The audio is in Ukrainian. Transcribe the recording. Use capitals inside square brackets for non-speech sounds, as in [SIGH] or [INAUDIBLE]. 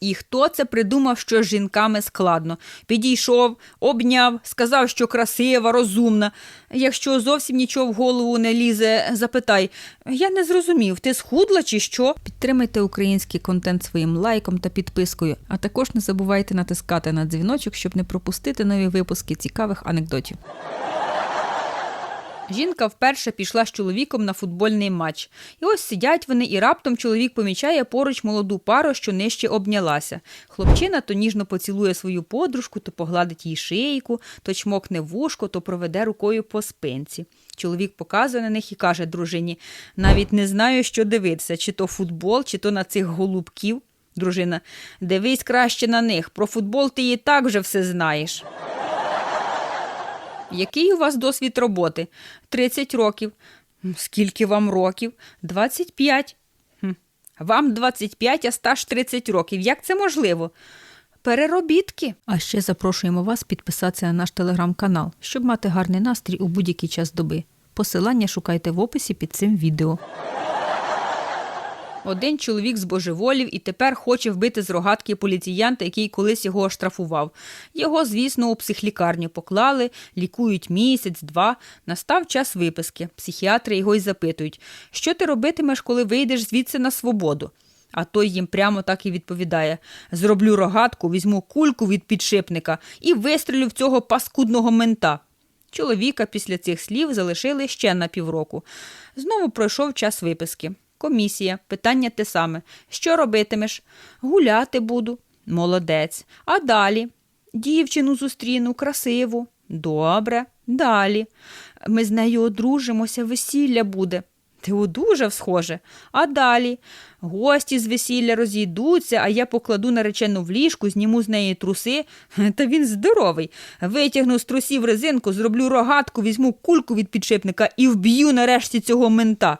І хто це придумав, що з жінками складно? Підійшов, обняв, сказав, що красива, розумна. Якщо зовсім нічого в голову не лізе, запитай: я не зрозумів, ти схудла чи що? Підтримайте український контент своїм лайком та підпискою, а також не забувайте натискати на дзвіночок, щоб не пропустити нові випуски цікавих анекдотів. Жінка вперше пішла з чоловіком на футбольний матч. І ось сидять вони, і раптом чоловік помічає поруч молоду пару, що нижче обнялася. Хлопчина то ніжно поцілує свою подружку, то погладить їй шийку, то чмокне вушко, то проведе рукою по спинці. Чоловік показує на них і каже дружині: навіть не знаю, що дивитися, чи то футбол, чи то на цих голубків. Дружина, дивись краще на них. Про футбол ти і так вже все знаєш. Який у вас досвід роботи? 30 років. Скільки вам років? 25. Вам 25, а стаж 30 років. Як це можливо? Переробітки. А ще запрошуємо вас підписатися на наш телеграм-канал, щоб мати гарний настрій у будь-який час доби. Посилання шукайте в описі під цим відео. Один чоловік збожеволів і тепер хоче вбити з рогатки поліціянта, який колись його оштрафував. Його, звісно, у психлікарню поклали, лікують місяць, два. Настав час виписки. Психіатри його й запитують, що ти робитимеш, коли вийдеш звідси на свободу? А той їм прямо так і відповідає: зроблю рогатку, візьму кульку від підшипника і вистрілю в цього паскудного мента. Чоловіка після цих слів залишили ще на півроку. Знову пройшов час виписки. Комісія, питання те саме. Що робитимеш? Гуляти буду. Молодець. А далі? Дівчину зустріну, красиву. Добре. Далі. Ми з нею одружимося, весілля буде. Ти одужав, схоже. А далі гості з весілля розійдуться, а я покладу наречену в ліжку, зніму з неї труси. [LAUGHS] Та він здоровий. Витягну з трусів резинку, зроблю рогатку, візьму кульку від підшипника і вб'ю нарешті цього мента.